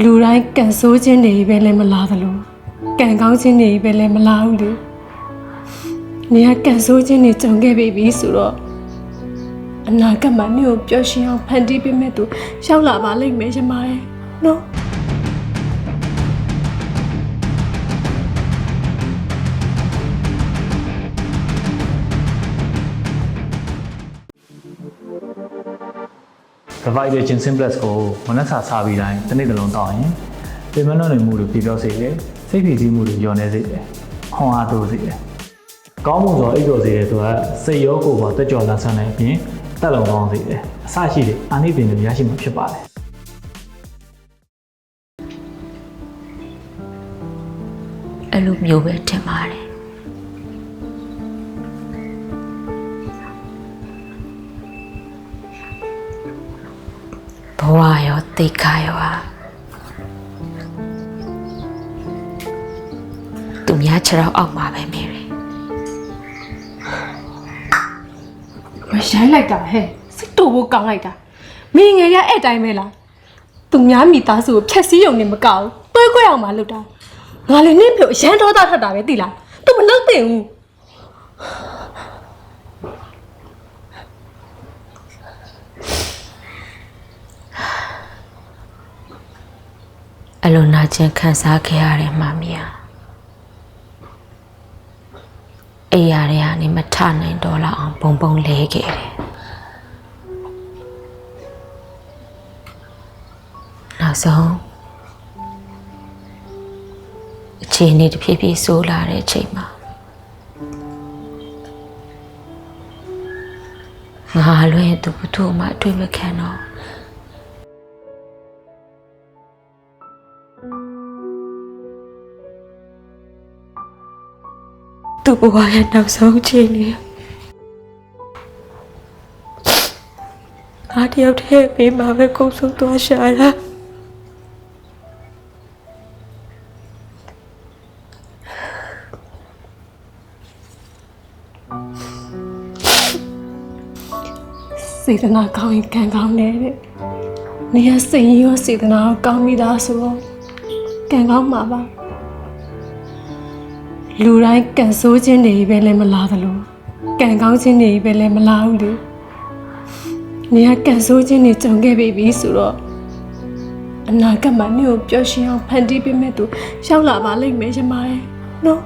လူတိုင်းကန်ဆိုးခြင်းတွေပဲလည်းမလားသလိုကန်ကောင်းခြင်းတွေပဲလည်းမလားဘူးလေနေကကန်ဆိုးခြင်းတွေကြုံခဲ့ပြီပြီဆိုတော့အနာဂတ်မှာနေကိုပျော်ရွှင်အောင်ဖန်တီးပေးမဲ့သူရောက်လာပါလိမ့်မယ်ရှင်မရဲ့နော် provider gin simplex ကိုမနက်စာစားပြီးတိုင်းတစ်နေ့တစ်လုံးတောက်ရင်ပြင်မလွန်နေမှုတွေပြပြောစေတယ်စိတ်ဖိစီးမှုတွေညော်နေစေတယ်ဟောင်းအားတိုးစေတယ်ကောင်းမှုဆိုအိပ်တော်စေတယ်ဆိုတာစိတ်ရောကိုယ်ပါတက်ကြော်လာဆန်းတဲ့အပြင်တက်လုံကောင်းစေတယ်အစရှိတဲ့အာနိသင်တွေရရှိမှာဖြစ်ပါတယ်အဲ့လိုမျိုးပဲထင်ပါတယ် ဘဝရောတိတ်ခါရောဟာသူများခြေတော့အောက်မှာပဲမေရီမရိုင်းလိုက်တာဟဲ့စိတ်တူဖို့ကောင်းလိုက်တာမိငယ်ရအဲ့တိုင်းပဲလားသူများမိသားစုကိုဖျက်ဆီးရုံနဲ့မကောက်ဘူးတွဲခွဲအောင်မလုပ်တာငါလည်းနင့်ပြောအရန်ဒေါသထွက်တာပဲသိလားသူမနှုတ်တင်ဘူး အလိုနာကျင်ခံစားခဲ့ရတဲ့မမီယာအိယာတွေကနေမထနိုင်တော့လောက်အောင်ဘုံဘုံလဲခဲ့တယ်နောက်ဆုံးအခြေအနေတစ်ဖြည်းဖြည်းဆိုးလာတဲ့အချိန်မှာငါလွင်သူဘုသူ့မှအတွေ့မခံတော့ သူ့ဘဝရဲ့နောက်ဆုံးအချိန်လေးငါတယောက်တည်းပေးမှာပဲကုန်းဆုံးသွားရှာတာစေတနာကောင်းရင်ကံကောင်းတယ်တဲ့နေရစိတ်ရောစေတနာကိုကောင်းမိသားဆိုတော့ကံကောင်းမှာပါ လူတိုင်းကန်ဆိုးခြင်းတွေပဲလည်းမလားသလိုကံကောင်းခြင်းတွေပဲလည်းမလားဘူးလေနေရကန်ဆိုးခြင်းတွေကြုံခဲ့ပြီပြီဆိုတော့အနာဂတ်မှာနေကိုပျော်ရွှင်အောင်ဖန်တီးပေးမဲ့သူရောက်လာပါလိမ့်မယ်ရှင်မရဲ့နော်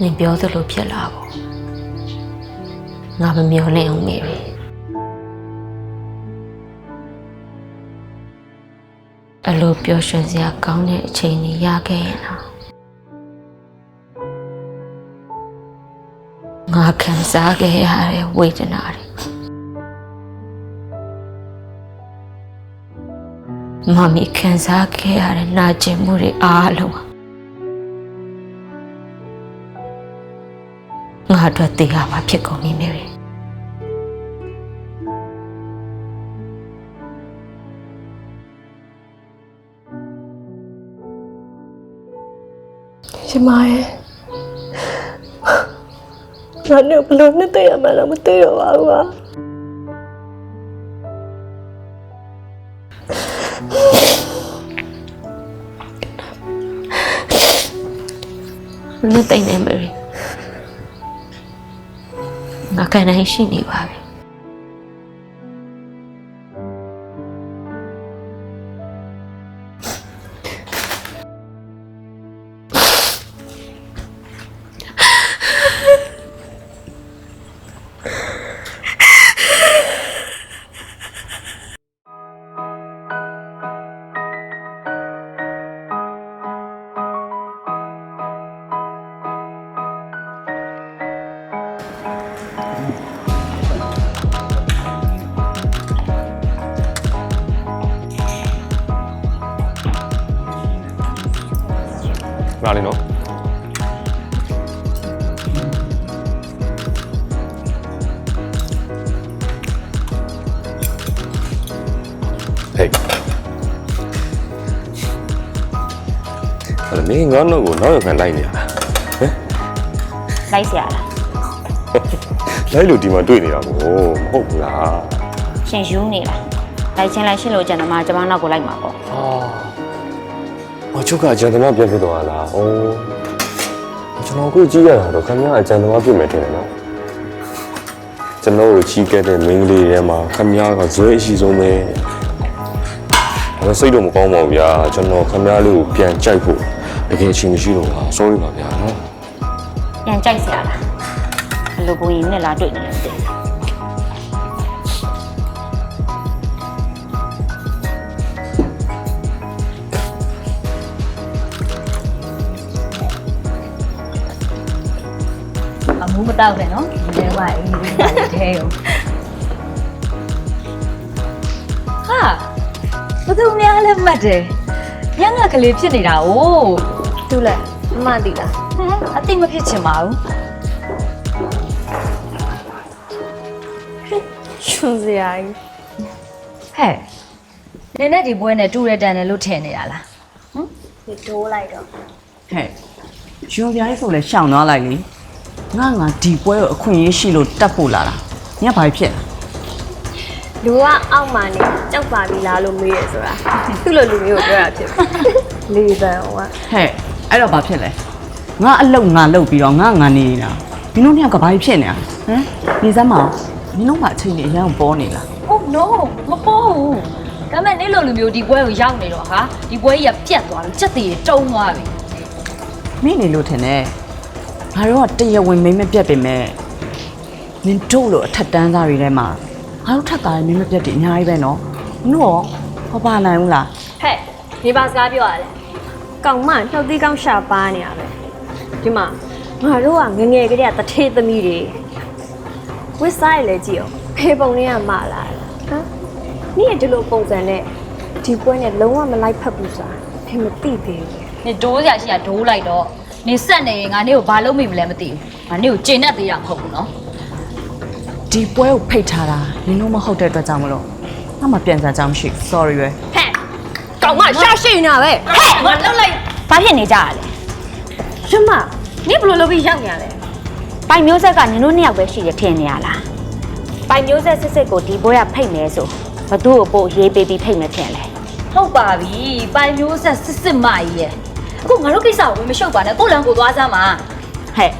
နင်ပြောသလိုဖြစ်လာဖို့ငါမမျော်လင့်အောင်မေရီအလိုပျော်ရွှင်စရာကောင်းတဲ့အချိန်ကြီးရခဲ့ရင်တော့ ငါခံစားခဲ့ရတဲ့ဝေဒနာတွေမမီခံစားခဲ့ရတဲ့နာကျင်မှုတွေအားလုံးဟာငါအတွက်တေးရမှာဖြစ်ကုန်ပြီမေရီရှင်မရဲ့ ငါနဲ့ဘယ်လို့နှစ်သိရမှန်းတော့မသိတော့ပါဘူးကွာမသိနေမေရီငါကန်နိုင်ရှိနေပါပြီ ငါလေးနော်ဟေးအဲ့မင်းငါတော့ကိုနောက်ရခံလိုက်နေရတာ လိုက်เสียလား လိုက်လို့ဒီမှာတွေ့နေတာကိုမဟုတ်ဘူးလား ရှင်ယူနေလား လိုက်ချင်းလိုက်ရှင်းလို့ကျန်တယ်မှာကျွန်မနောက်ကိုလိုက်မှာပေါ့ ဟာအချုပ်ကအကျန်သမားပြန်ဖြစ်သွားလားအိုးကျွန်တော်အခုကြည့်ရတာတော့ခင်ဗျားအကျန်သမားဖြစ်မယ်ထင်တယ်နော်ကျွန်တော်ကိုချီးခဲ့တဲ့မင်းကလေးထဲမှာခင်ဗျားကဇွဲအရှိဆုံးပဲဒါစိတ်တော့မကောင်းပါဘူးဗျာကျွန်တော်ခင်ဗျားလေးကိုပြန်ကြိုက်ဖို့တကယ်အချိန်မရှိတော့ပါ sorry ပါဗျာနော်ပြန်ကြိုက်စရာလားဘယ်လိုပုံရင်နဲ့လာတွေ့နေလဲမသိဘူး အမှုမတောက်နဲ့နော်ဒီထဲမှာအေးလေးပါလေထဲရောဟာဘသူများလဲမှတ်တယ်ညငါကလေးဖြစ်နေတာ哦သူ့လက်အမှန်တည်လားဟမ်အသိမဖြစ်ချင်ပါဘူးရှင်စရာကြီးဟဲ့နင်းနဲ့ဒီပွဲနဲ့တူရတန်တယ်လို့ထင်နေတာလားဒီတိုးလိုက်တော့ဟဲ့ရွန်ပြားလေးဆိုလဲရှောင်သွားလိုက်လေ ငါငါဒီပွဲကိုအခွင့်အရေးရှိလို့တတ်ဖို့လာတာညဘာဖြစ်လဲလူကအောက်မှာနေကြောက်ပါပြီလားလို့မေးရဆိုတာသူ့လိုလူမျိုးကိုပြောတာဖြစ်တယ်လေးပန်ဟိုကဟဲ့အဲ့တော့ဘာဖြစ်လဲငါအလုတ်ငါလုတ်ပြီးတော့ငါငါနေနေတာမင်းတို့ညကဘာဖြစ်နေတာဟမ်နေစမ်းမအောင်မင်းတို့မှအချိန်ကြီးအရင်ပေါ်နေလား Oh no မပေါ်ဘူးဒါမဲ့နေ့လိုလူမျိုးဒီပွဲကိုရောက်နေတော့ဟာဒီပွဲကြီးကပြတ်သွားပြီချက်သေးတုံးသွားပြီမင်းနေလို့ထင်တယ် ငါတို့ကတရားဝင်မိမ့်မပြတ်ပင်မဲ့မင်းတို့လိုအထက်တန်းသားတွေထဲမှာငါတို့ထက်သားတဲ့မိမ့်မပြတ်တွေအများကြီးပဲနော်မင်းတို့ရောမပါနိုင်ဘူးလားဟဲ့ဒီပါစကားပြောရတယ်ကောင်မနှုတ်သီးကောင်းရှာပါနေရပဲဒီမှာငါတို့ကငငယ်ကလေးကတထေးသမီးတွေဝစ်စားရလဲကြည့်အောင်ဖေပုံလေးကမလာတယ်ဟမ်นี่ဒီလိုပုံစံနဲ့ဒီပွဲနဲ့လုံးဝမလိုက်ဖက်ဘူးဆိုတာဖေမသိသေးဘူးနေဒိုးစရာရှိတာဒိုးလိုက်တော့ နေဆက်နေရင်ငါနေကိုဘာလုပ်မိမလဲမသိဘူးငါနေကိုကျင်တတ်သေးတာမဟုတ်ဘူးနော်ဒီပွဲကိုဖိတ်ထားတာနင်တို့မဟုတ်တဲ့အတွက်ကြောင့်မလို့ငါမှပြန်စားကြောင်းမရှိ sorry ပဲဟဲ့ကောင်မရှာရှိနေတာပဲဟဲ့ငါလှုပ်လိုက်ဘာဖြစ်နေကြရလဲရမนี่ဘယ်လိုလုပ်ပြီးရောက်နေရလဲပိုင်မျိုးဆက်ကနင်တို့နှစ်ယောက်ပဲရှိရထင်နေရလားပိုင်မျိုးဆက်စစ်စစ်ကိုဒီပွဲကဖိတ်မယ်ဆိုဘသူ့ကိုပို့ရေးပေးပြီးဖိတ်မယ်ထင်လဲဟုတ်ပါပြီပိုင်မျိုးဆက်စစ်စစ်မကြီးရဲ့ အခုငါတို့ကိစ္စကိုဝင်မရှုပ်ပါနဲ့ကိုယ့်လမ်းကိုသွားစမ်းပါဟဲ့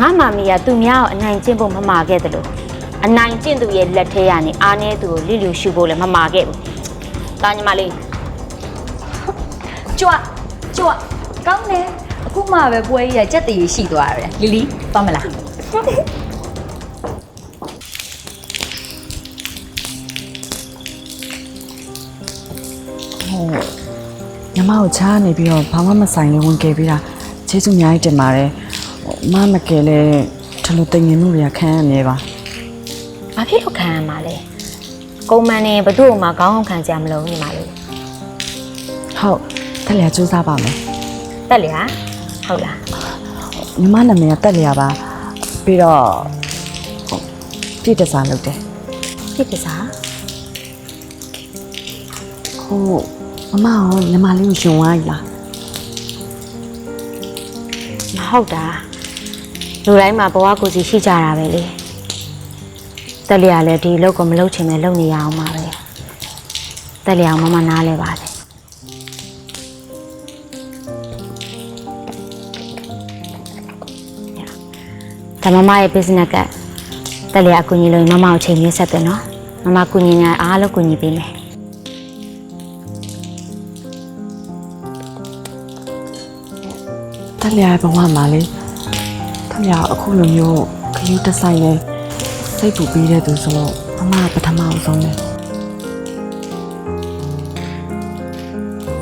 ငါမမီကသူများကိုအနိုင်ကျင့်ဖို့မမာခဲ့တယ်လို့အနိုင်ကျင့်သူရဲ့လက်ထဲကနေအားနေသူကိုလိလူရှုဖို့လည်းမမာခဲ့ဘူး။တာညီမလေးကြွကြွကောင်းတယ်အခုမှပဲပွဲကြီးကကြက်တည်ရှိသွားတယ်လီလီသွားမလားဟုတ်ညီ မကိုချားနေပြီးတော့ဘာမှမဆိုင်လို့ဝင်ခဲ့ပြီးတာကျေးဇူးအများကြီးတင်ပါတယ်ဟိုမမကယ်လဲဒီလိုတင်ငင်မှုတွေကခံရနေပါ။ဘာဖြစ်လို့ခံရမှာလဲ။ကုံမန်နေဘသူ့ကိုမှခေါင်းအောင်ခံကြမလို့ညီမလေးဟုတ်တက်လျာစူးစမ်းပါမယ်။တက်လျာဟုတ်လားညီမနာမည်ကတက်လျာပါပြီးတော့ဟိုပြည့်တစားလုပ်တယ်။ဖြစ်ဖြစ်စားဟို မမရောညီမလေးကိုရှင်ဝိုင်းလားမဟုတ်တာ။လူတိုင်းမှာဘဝကိုယ်စီရှိကြတာပဲလေ။တက်လျာလည်းဒီအလုပ်ကိုမလုပ်ချင်ပဲလုပ်နေရအောင်ပါပဲ။တက်လျာကိုမမနားလဲပါလေ။ဒါမမရဲ့ business ကတက်လျာအကူညီလို့ရင်မမကိုချိန်ရင်းဆက်တယ်နော်။မမကူညီညာအားလုံးကူညီပေးမယ် တက်လျာရဲ့ဘဝမှာလေတက်လျာအခုလိုမျိုးခယူးတဆိုင်နေစိတ်ပူပြီးတဲ့သူဆိုတော့မမကပထမအောင်ဆုံးတယ်။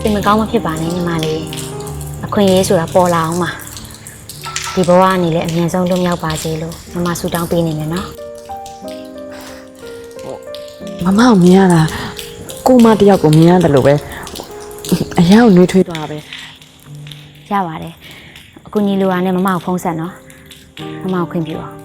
ဒီမကောင်းမဖြစ်ပါနဲ့ညီမလေး။အခွင့်အရေးဆိုတာပေါ်လာအောင်ပါ။ဒီဘဝကနေလည်းအမြဲဆုံးလွတ်မြောက်ပါစေလို့မမဆုတောင်းပေးနေမယ်နော်မမကိုမြင်ရတာကိုမတယောက်ကိုမြင်ရတယ်လို့ပဲအရန်ကိုနှွေးထွေးသွားတာပဲ။ရပါတယ်။ အခုညီလိုအားနဲ့မမကိုဖုန်းဆက်နော်။မမကိုခွင့်ပြုအော